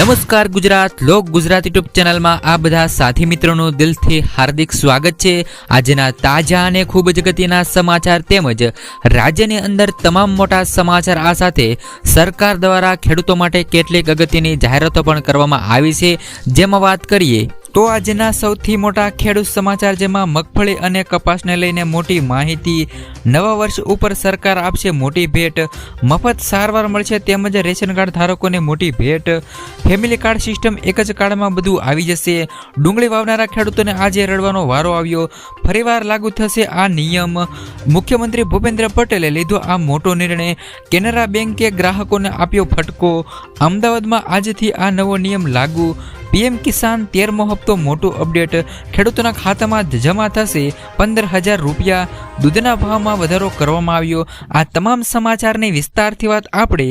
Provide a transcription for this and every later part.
નમસ્કાર ગુજરાત, લોક ગુજરાત યુટ્યુબ ચેનલમાં આ બધા સાથી મિત્રોનું દિલથી હાર્દિક સ્વાગત છે. આજના તાજા અને ખૂબ જ ગતિના સમાચાર તેમજ રાજ્યની અંદર તમામ મોટા સમાચાર આ સાથે સરકાર દ્વારા ખેડૂતો માટે કેટલીક અગત્યની જાહેરાતો પણ કરવામાં આવી છે. જેમાં વાત કરીએ તો આજના સૌથી મોટા ખેડૂત સમાચાર જેમાં મગફળી અને કપાસને લઈને મોટી માહિતી. નવા વર્ષ ઉપર સરકાર આપશે મોટી ભેટ. મફત સારવાર મળશે તેમજ રેશન કાર્ડ ધારકોને મોટી ભેટ. ફેમિલી કાર્ડ સિસ્ટમ એક જ કાર્ડમાં બધું આવી જશે. ડુંગળી વાવનારા ખેડૂતોને આજે રડવાનો વારો આવ્યો. ફરીવાર લાગુ થશે આ નિયમ. મુખ્યમંત્રી ભૂપેન્દ્ર પટેલે લીધો આ મોટો નિર્ણય. કેનરા બેંકે ગ્રાહકોને આપ્યો ફટકો. અમદાવાદમાં આજથી આ નવો નિયમ લાગુ. પીએમ કિસાન તેરમો હપ્તો મોટું અપડેટ ખેડૂતોના ખાતામાં જમા થશે. પંદર હજાર રૂપિયા દૂધના ભાવમાં વધારો કરવામાં આવ્યો. આ તમામ સમાચારની વિસ્તારથી વાત આપણે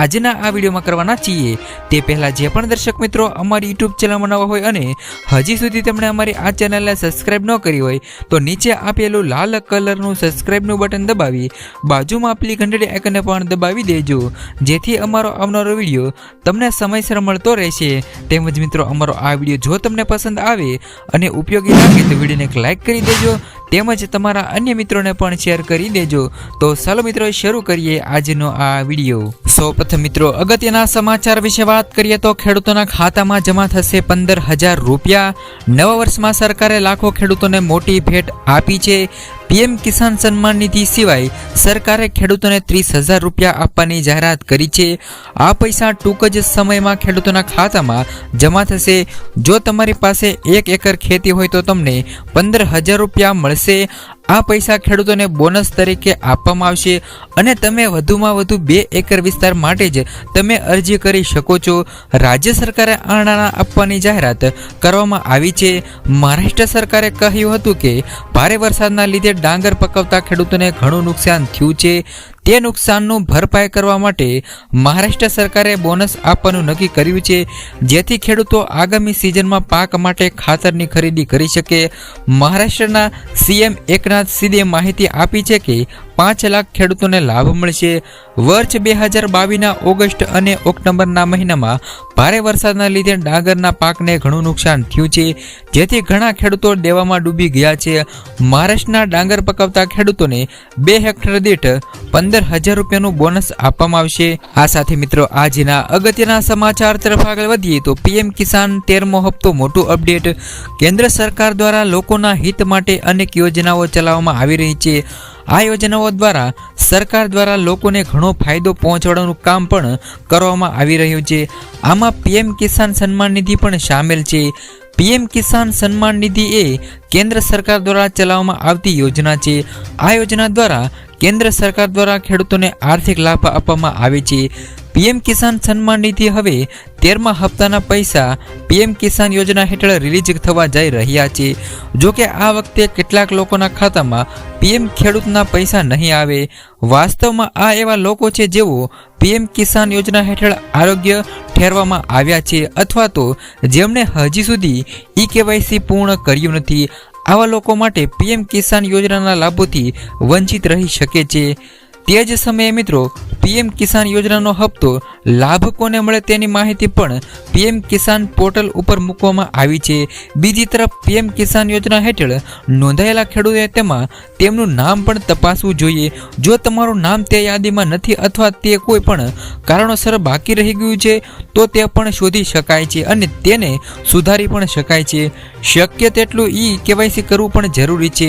આજના આ વિડીયોમાં કરવાના છીએ. તે પહેલાં જે પણ દર્શક મિત્રો અમારી યુટ્યુબ ચેનલમાં નવા હોય અને હજી સુધી તેમણે અમારી આ ચેનલને સબસ્ક્રાઇબ ન કરી હોય, તો નીચે આપેલું લાલ કલરનું સબસ્ક્રાઇબનું બટન દબાવી બાજુમાં આપેલી ઘંટડી આઇકનને પણ દબાવી દેજો. જેથી અમારો આવનારો વીડિયો તમને સમયસર મળતો રહેશે. તેમજ મિત્રો અમારો આ વીડિયો જો તમને પસંદ આવે અને ઉપયોગી લાગે તો વિડીયોને એક લાઇક કરી દેજો, તેમજ તમારા અન્ય મિત્રોને પણ શેર કરી દેજો. તો ચાલો મિત્રો, શરૂ કરીએ આજનો આ વીડિયો. સૌપ્રથમ મિત્રો, અગત્યના સમાચાર વિશે વાત કરીએ તો ખેડૂતોના ખાતામાં જમા થશે પંદર હજાર રૂપિયા. નવા વર્ષમાં સરકારે લાખો ખેડૂતોને મોટી ભેટ આપી છે. પીએમ કિસાન સન્માન નિધિ સિવાય સરકારે ખેડૂતોને ત્રીસ હજાર રૂપિયા આપવાની જાહેરાત કરી છે. આ પૈસા ટૂંક જ સમયમાં ખેડૂતોના ખાતામાં જમા થશે. જો તમારી પાસે એક એકર ખેતી હોય તો તમને પંદર હજાર રૂપિયા મળશે. આ પૈસા ખેડૂતોને બોનસ તરીકે આપવામાં આવશે અને તમે વધુમાં વધુ બે એકર વિસ્તાર માટે જ તમે અરજી કરી શકો છો. રાજ્ય સરકારે આ નાણાં આપવાની જાહેરાત કરવામાં આવી છે. મહારાષ્ટ્ર સરકારે કહ્યું હતું કે, ભારે વરસાદના લીધે ડાંગર પકવતા ખેડૂતોને ઘણું નુકસાન થયું છે. તે નુકસાનનું ભરપાઈ કરવા માટે મહારાષ્ટ્ર સરકારે બોનસ આપવાનું નક્કી કર્યું છે. જેથી ખેડૂતો આગામી સિઝનમાં પાક માટે ખાતરની ખરીદી કરી શકે. મહારાષ્ટ્રના સીએમ એકનાથ સિંહે માહિતી આપી છે કે પાંચ લાખ ખેડૂતોને લાભ મળશે. વર્ષ બે હજાર બાવીસના ઓગસ્ટ અને ઓક્ટોબરના મહિનામાં ભારે વરસાદના લીધે ડાંગરના પાકને ઘણું નુકસાન થયું છે. જેથી ઘણા ખેડૂતો દેવામાં ડૂબી ગયા છે. મહારાષ્ટ્રના ડાંગર પકવતા ખેડૂતોને બે હેક્ટર દીઠ પંદર હજાર રૂપિયાનું બોનસ આપવામાં આવશે. આ સાથે મિત્રો, આજના અગત્યના સમાચાર તરફ આગળ વધીએ તો પીએમ કિસાન તેરમો હપ્તો મોટું અપડેટ. કેન્દ્ર સરકાર દ્વારા લોકોના હિત માટે અનેક યોજનાઓ ચલાવવામાં આવી રહી છે. આ યોજનાઓ દ્વારા સરકાર દ્વારા લોકોને ઘણો ફાયદો પહોંચાડવાનું કામ પણ કરવામાં આવી રહ્યું છે. આમાં પીએમ કિસાન સન્માન નિધિ પણ સામેલ છે. પીએમ કિસાન સન્માન નિધિ એ કેન્દ્ર સરકાર દ્વારા ચલાવવામાં આવતી યોજના છે. આ યોજના દ્વારા કેન્દ્ર સરકાર દ્વારા ખેડૂતોને આર્થિક લાભ આપવામાં આવે છે. પીએમ કિસાન સન્માન નિધિ હવે તેરમા હપ્તાના પૈસા પીએમ કિસાન યોજના હેઠળ રિલીઝ થવા જઈ રહ્યા છે. જો કે આ વખતે કેટલાક લોકોના ખાતામાં પીએમ ખેડૂતના પૈસા નહીં આવે. વાસ્તવમાં આ એવા લોકો છે જેઓ પીએમ કિસાન યોજના હેઠળ આરોગ્ય ઠેરવામાં આવ્યા છે અથવા તો જેમણે હજી સુધી ઈ કેવાયસી પૂર્ણ કર્યું નથી. આવા લોકો માટે પીએમ કિસાન યોજનાના લાભોથી વંચિત રહી શકે છે. તે જ સમયે મિત્રો, પીએમ કિસાન યોજનાનો હપ્તો લાભ કોને મળે તેની માહિતી પણ પીએમ કિસાન પોર્ટલ ઉપર મૂકવામાં આવી છે. બીજી તરફ, પીએમ કિસાન યોજના હેઠળ નોંધાયેલા ખેડૂતોએ તેમાં તેમનું નામ પણ તપાસવું જોઈએ. જો તમારું નામ તે યાદીમાં નથી અથવા તે કોઈ પણ કારણોસર બાકી રહી ગયું છે, તો તે પણ શોધી શકાય છે અને તેને સુધારી પણ શકાય છે. શક્ય તેટલું ઈ કેવાયસી કરવું પણ જરૂરી છે.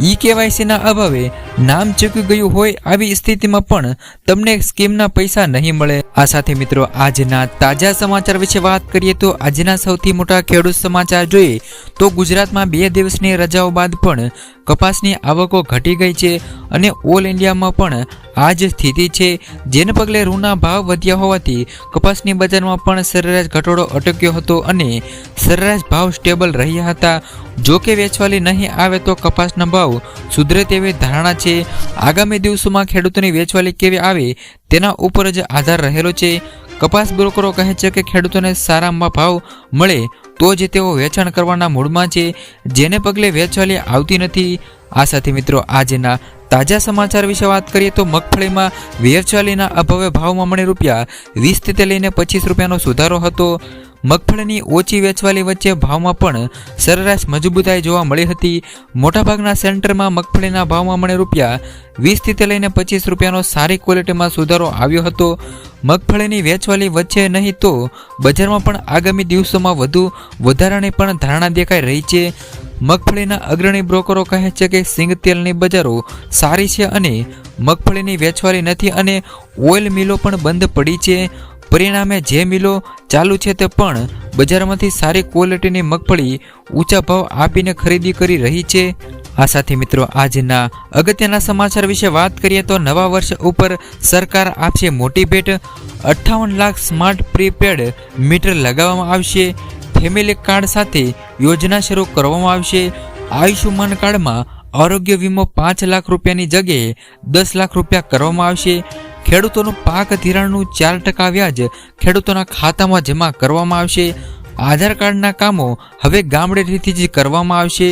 ઈ કેવાયસીના અભાવે નામ ચૂકી ગયું હોય આવી સ્થિતિમાં પણ તમને સ્કીમના પૈસા નહીં મળે. આ સાથે મિત્રો, આજના તાજા સમાચાર વિશે વાત કરીએ તો આજના સૌથી મોટા ખેડૂત સમાચાર જોઈએ તો ગુજરાતમાં બે દિવસની રજાઓ બાદ પણ કપાસની આવકો ઘટી ગઈ છે અને ઓલ ઇન્ડિયામાં પણ આ જ સ્થિતિ છે. જેને પગલે રૂના ભાવ વધ્યા હોવાથી કપાસની બજારમાં પણ સરેરાશ ઘટાડો અટક્યો હતો અને સરેરાશ ભાવ સ્ટેબલ રહ્યા હતા. જો કે વેચવાલી નહીં આવે તો કપાસના ભાવ સુધરે તેવી ધારણા છે. આગામી દિવસોમાં ખેડૂતોની વેચવાલી કેવી આવે તેના ઉપર જ આધાર રહેલો છે. કપાસ બ્રોકરો કહે છે કે ખેડૂતોને સારામાં ભાવ મળે તો જ તેઓ વેચાણ કરવાના મૂડમાં છે. જેને પગલે વેચવાલી આવતી નથી. આ સાથે મિત્રો આજના તાજા સમાચાર વિશે વાત કરીએ તો મગફળીમાં વેરચાલીના અભાવે ભાવમાં મળી રૂપિયા વીસથી લઈને પચીસ રૂપિયાનો સુધારો હતો. મગફળીની ઓછી વેચવાલી વચ્ચે ભાવમાં પણ સરેરાશ મજબૂતાઈ જોવા મળી હતી. મોટાભાગના સેન્ટરમાં મગફળીના ભાવમાં મળે રૂપિયા વીસથી તે લઈને પચીસ રૂપિયાનો સારી ક્વોલિટીમાં સુધારો આવ્યો હતો. મગફળીની વેચવાલી વચ્ચે નહીં તો બજારમાં પણ આગામી દિવસોમાં વધુ વધારાની પણ ધારણા દેખાઈ રહી છે. મગફળીના અગ્રણી બ્રોકરો કહે છે કે સિંગ તેલની બજારો સારી છે અને મગફળીની વેચવાલી નથી અને ઓઇલ મિલો પણ બંધ પડી છે. પરિણામે જે મિલો ચાલુ છે તે પણ બજારમાંથી સારી ક્વોલિટીની મગફળી ઊંચા ભાવ આપીને ખરીદી કરી રહી છે. આ સાથે મિત્રો, આજના અગત્યના સમાચાર વિશે વાત કરીએ તો નવા વર્ષ ઉપર સરકાર આપશે મોટી ભેટ. અઠ્ઠાવન લાખ સ્માર્ટ પ્રીપેડ મીટર લગાવવામાં આવશે. ફેમિલી કાર્ડ સાથે યોજના શરૂ કરવામાં આવશે. આયુષ્યમાન કાર્ડમાં આરોગ્ય વીમો પાંચ લાખ રૂપિયાની જગ્યાએ દસ લાખ રૂપિયા કરવામાં આવશે. ખેડૂતોનું પાક ધિરાણનું ચાર ટકા વ્યાજ ખેડૂતોના ખાતામાં જમા કરવામાં આવશે. આધાર કાર્ડના કામો હવે ગામડેથી જ કરવામાં આવશે.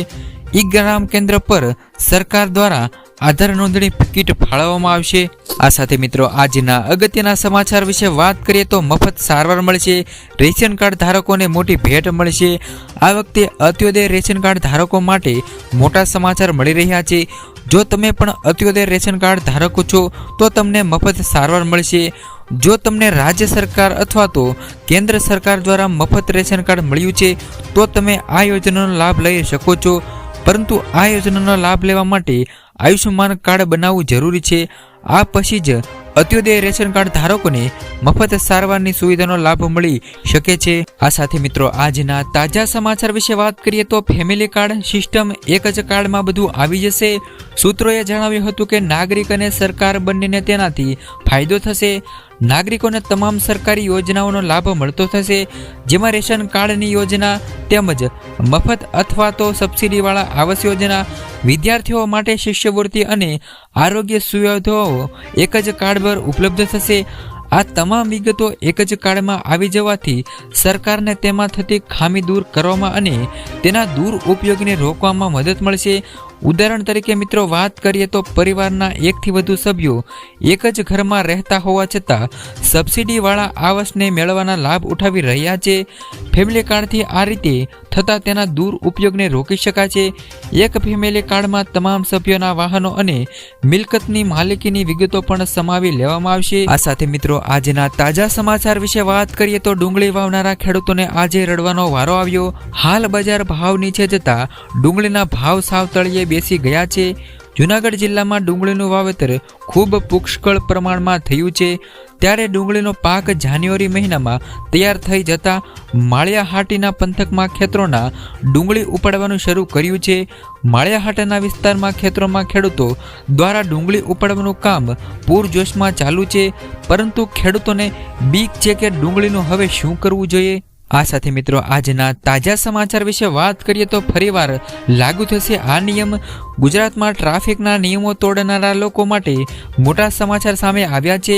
ઈ ગ્રામ કેન્દ્ર પર સરકાર દ્વારા આધાર નોંધણી કીટ ફાળવવામાં આવશે. આ સાથે મિત્રો, આજના અગત્યના સમાચાર વિશે વાત કરીએ તો મફત સારવાર મળશે, રેશન કાર્ડ ધારકોને મોટી ભેટ મળશે. આ વખતે અત્યોદય રેશન કાર્ડ ધારકો માટે મોટા સમાચાર મળી રહ્યા છે. જો તમે પણ અત્યોદય રેશન કાર્ડ ધારકો છો, તો તમને મફત સારવાર મળશે. જો તમને રાજ્ય સરકાર અથવા તો કેન્દ્ર સરકાર દ્વારા મફત રેશન કાર્ડ મળ્યું છે, તો તમે આ યોજનાનો લાભ લઈ શકો છો. પરંતુ આ યોજનાનો લાભ લેવા માટે આયુષ્યમાન કાર્ડ બનાવવું જરૂરી છે. આ પછી જ અત્યોદય રેશન કાર્ડ ધારકોને મફત સારવારની સુવિધાનો લાભ મળી શકે છે. આ સાથે મિત્રો, આજના તાજા સમાચાર વિશે વાત કરીએ તો ફેમિલી કાર્ડ સિસ્ટમ એક જ કાર્ડમાં બધું આવી જશે. સૂત્રોએ જણાવ્યું હતું કે નાગરિક અને સરકાર બંનેને તેનાથી ફાયદો થશે. નાગરિકોને તમામ સરકારી યોજનાઓનો લાભ મળતો થશે, જેમાં રેશન કાર્ડની યોજના તેમજ મફત અથવા તો સબસિડીવાળા આવાસ યોજના, વિદ્યાર્થીઓ માટે શિષ્યવૃત્તિ અને આરોગ્ય સુવિધાઓ એક જ કાર્ડ પર ઉપલબ્ધ થશે. આ તમામ વિગતો એક જ કાર્ડમાં આવી જવાથી સરકારને તેમાં થતી ખામી દૂર કરવામાં અને તેના દૂર ઉપયોગને રોકવામાં મદદ મળશે. ઉદાહરણ તરીકે મિત્રો વાત કરીએ તો પરિવારના એકથી વધુ સભ્યો એક જ ઘરમાં રહેતા હોવા છતાં સબસિડીવાળા આવાસને મેળવવાના લાભ ઉઠાવી રહ્યા છે. ફેમિલી કાર્ડથી આ રીતે થતા તેના દૂર ઉપયોગને રોકી શકાય છે. એક ફેમિલી કાર્ડમાં તમામ સભ્યોના વાહનો અને મિલકતની માલિકીની વિગતો પણ સમાવી લેવામાં આવશે. આ સાથે મિત્રો, આજના તાજા સમાચાર વિશે વાત કરીએ તો ડુંગળી વાવનારા ખેડૂતોને આજે રડવાનો વારો આવ્યો. હાલ બજાર ભાવ નીચે જતા ડુંગળીના ભાવ સાવ તળિયે બેસી ગયા છે. જૂનાગઢ જિલ્લામાં ડુંગળીનું વાવેતર ખૂબ પુષ્કળ પ્રમાણમાં થયું છે. ત્યારે ડુંગળીનો પાક જાન્યુઆરી મહિનામાં તૈયાર થઈ જતા માળિયાહાટીના પંથકમાં ખેતરોના ડુંગળી ઉપાડવાનું શરૂ કર્યું છે. માળિયાહાટાના વિસ્તારમાં ખેતરોમાં ખેડૂતો દ્વારા ડુંગળી ઉપાડવાનું કામ પૂરજોશમાં ચાલુ છે. પરંતુ ખેડૂતોને બીક છે કે ડુંગળીનું હવે શું કરવું જોઈએ? આ સાથે મિત્રો આજના તાજા સમાચાર વિશે વાત કરીએ તો ફરીવાર લાગુ થશે આ નિયમ. ગુજરાતમાં ટ્રાફિકના નિયમો તોડનારા લોકો માટે મોટા સમાચાર સામે આવ્યા છે.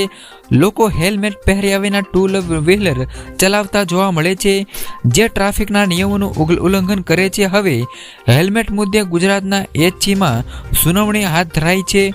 લોકો હેલ્મેટ પહેર્યા વિના ટુ વ્હીલર ચલાવતા જોવા મળે છે. જે ટ્રાફિકના નિયમોનું ઉલ્લંઘન કરે છે. હવે હેલ્મેટ મુદ્દે ગુજરાતના એચસીમાં સુનાવણી હાથ ધરાઈ છે.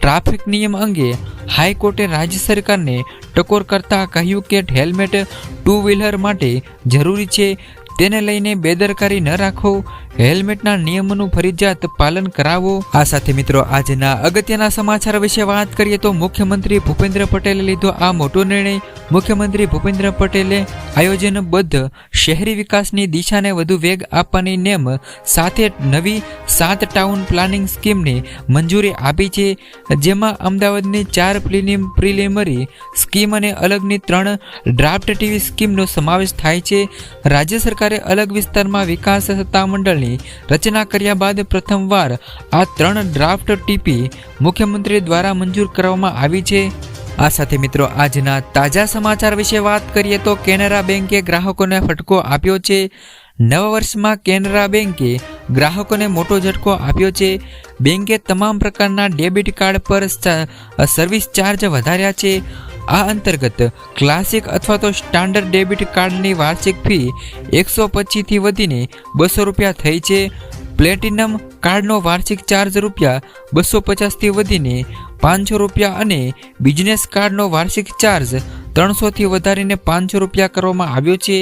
ટ્રાફિક નિયમ અંગે હાઈકોર્ટે રાજ્ય સરકારને ટકોર કરતા કહ્યું કે હેલ્મેટ ટુ વ્હીલર માટે જરૂરી છે. તેને લઈને બેદરકારી ન રાખો. હેલ્મેટના નિયમોનું ફરજિયાત પાલન કરાવો. આ સાથે મિત્રો, આજના અગત્યના સમાચાર વિશે વાત કરીએ તો મુખ્યમંત્રી ભૂપેન્દ્ર પટેલે લીધો આ મોટો નિર્ણય. મુખ્યમંત્રી ભૂપેન્દ્ર પટેલે આયોજનબદ્ધ શહેરી વિકાસની દિશાને વધુ વેગ આપવાની નેમ સાથે નવી સાત ટાઉન પ્લાનિંગ સ્કીમને મંજૂરી આપી છે. જેમાં અમદાવાદની ચાર પ્રિલિમ પ્રિલિમરી સ્કીમ અને અલગની ત્રણ ડ્રાફ્ટ ટીવી સ્કીમનો સમાવેશ થાય છે. રાજ્ય સરકારે અલગ વિસ્તારમાં વિકાસ સત્તામંડળની રચના કર્યા બાદ પ્રથમવાર આ ત્રણ ડ્રાફ્ટ ટીપી મુખ્યમંત્રી દ્વારા મંજૂર કરવામાં આવી છે. આ સાથે મિત્રો, આજના તાજા સમાચાર વિશે વાત કરીએ તો કેનરા બેંકે ગ્રાહકોને ફટકો આપ્યો છે. નવા વર્ષમાં કેનરા બેંકે ગ્રાહકોને મોટો ઝટકો આપ્યો છે. બેંકે તમામ પ્રકારના ડેબિટ કાર્ડ પર સર્વિસ ચાર્જ વધાર્યા છે. આ અંતર્ગત ક્લાસિક અથવા તો સ્ટાન્ડર્ડ ડેબિટ કાર્ડની વાર્ષિક ફી એકસો પચીસથી વધીને બસો રૂપિયા થઈ છે. પ્લેટિનમ કાર્ડનો વાર્ષિક ચાર્જ રૂપિયા બસો પચાસથી વધીને પાંચસો રૂપિયા અને બિઝનેસ કાર્ડનો વાર્ષિક ચાર્જ ત્રણસોથી વધારીને પાંચસો રૂપિયા કરવામાં આવ્યો છે.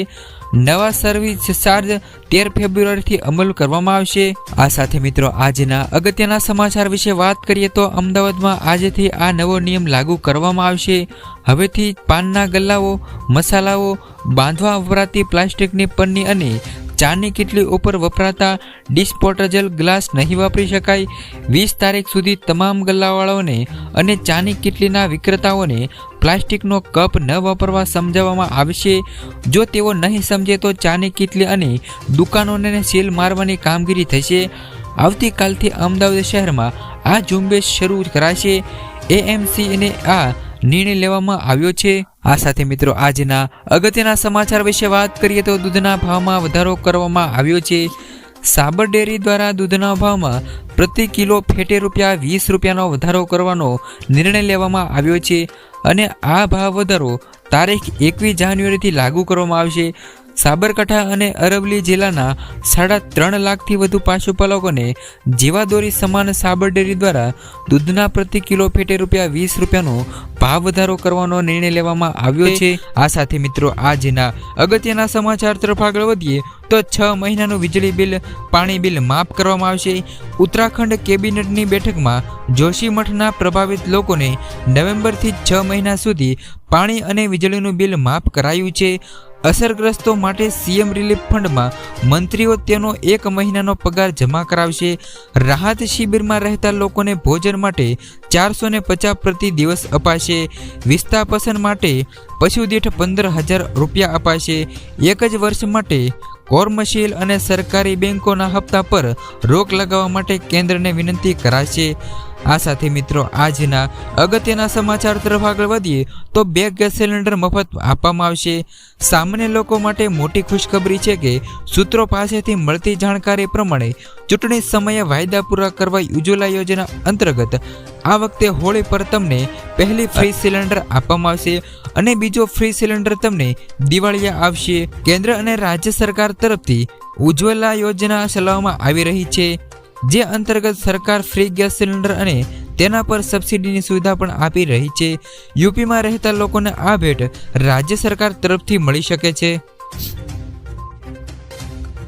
નવા સર્વિસ ચાર્જ તેર ફેબ્રુઆરીથી અમલ કરવામાં આવશે. આ સાથે મિત્રો, આજના અગત્યના સમાચાર વિશે વાત કરીએ તો અમદાવાદમાં આજથી આ નવો નિયમ લાગુ કરવામાં આવશે. હવેથી પાનના ગલ્લાઓ, મસાલાઓ, બાંધવા વપરાતી પ્લાસ્ટિકની પન્ની અને ચાની કીટલી ઉપર વપરાતા ડિસ્પોટેબલ ગ્લાસ નહીં વાપરી શકાય. વીસ તારીખ સુધી તમામ ગલ્લાવાળાઓને અને ચાની કીટલીના વિક્રેતાઓને પ્લાસ્ટિકનો કપ ન વાપરવા સમજાવવામાં આવશે. જો તેઓ નહીં સમજે તો ચાની કીટલી અને દુકાનોને સીલ મારવાની કામગીરી થશે. આવતીકાલથી અમદાવાદ શહેરમાં આ ઝુંબેશ શરૂ કરાશે. એએમસીને આ નિર્ણય લેવામાં આવ્યો છે. આ સાથે મિત્રો, આજના અગત્યના સમાચાર વિશે વાત કરીએ તો દૂધના ભાવમાં વધારો કરવામાં આવ્યો છે. સાબર ડેરી દ્વારા દૂધના ભાવમાં પ્રતિ કિલો ફેટે રૂપિયા વીસ રૂપિયાનો વધારો કરવાનો નિર્ણય લેવામાં આવ્યો છે અને આ ભાવ વધારો તારીખ એકવીસ જાન્યુઆરીથી લાગુ કરવામાં આવશે. સાબરકાંઠા અને અરવલ્લી જિલ્લાના સાડા ત્રણ લાખથી વધુ પશુપાલકોને જીવાદોરી સમાન સાબર ડેરી દ્વારા દૂધના પ્રતિ કિલો ફેટે રૂપિયા વીસ રૂપિયાનો ભાવ વધારો કરવાનો નિર્ણય લેવામાં આવ્યો છે. આ સાથે મિત્રો, આજના અગત્યના સમાચાર તરફ આગળ વધીએ તો છ મહિનાનું વીજળી બિલ, પાણી બિલ માફ કરવામાં આવશે. ઉત્તરાખંડ કેબિનેટની બેઠકમાં જોશીમઠના પ્રભાવિત લોકોને નવેમ્બરથી છ મહિના સુધી પાણી અને વીજળીનું બિલ માફ કરાયું છે. અસરગ્રસ્તો માટે સીએમ રિલીફ ફંડમાં મંત્રીઓ તેનો એક મહિનાનો પગાર જમા કરાવશે. રાહત શિબિરમાં રહેતા લોકોને ભોજન માટે ચારસો ને પચાસ પ્રતિ દિવસ અપાશે. વિસ્થાપસન માટે પશુ દીઠ પંદર હજાર રૂપિયા અપાશે. એક જ વર્ષ માટે કોર્મશીલ અને સરકારી બેંકોના હપ્તા પર રોક લગાવવા માટે કેન્દ્રને વિનંતી કરાશે. આ સાથે મિત્રો, આજના અગત્યના સમાચાર તરફ આગળ વધીએ, તો બે ગેસ સિલિન્ડર મફત આપવામાં આવશે. સામાન્ય લોકો માટે મોટી ખુશખબરી છે કે, સૂત્રો પાસેથી મળતી જાણકારી પ્રમાણે ચૂંટણી સમયે વાયદા પૂરા કરવા ઉજ્જવલા યોજના અંતર્ગત આ વખતે હોળી પર તમને પહેલી ફ્રી સિલિન્ડર આપવામાં આવશે અને બીજો ફ્રી સિલિન્ડર તમને દિવાળીએ આવશે. કેન્દ્ર અને રાજ્ય સરકાર તરફથી ઉજ્જવલા યોજના ચલાવવામાં આવી રહી છે. જે અંતર્ગત સરકાર ફ્રી ગેસ સિલિન્ડર અને તેના પર સબસિડીની સુવિધા પણ આપી રહી છે. યુપીમાં રહેતા લોકોને આ ભેટ રાજ્ય સરકાર તરફથી મળી શકે છે.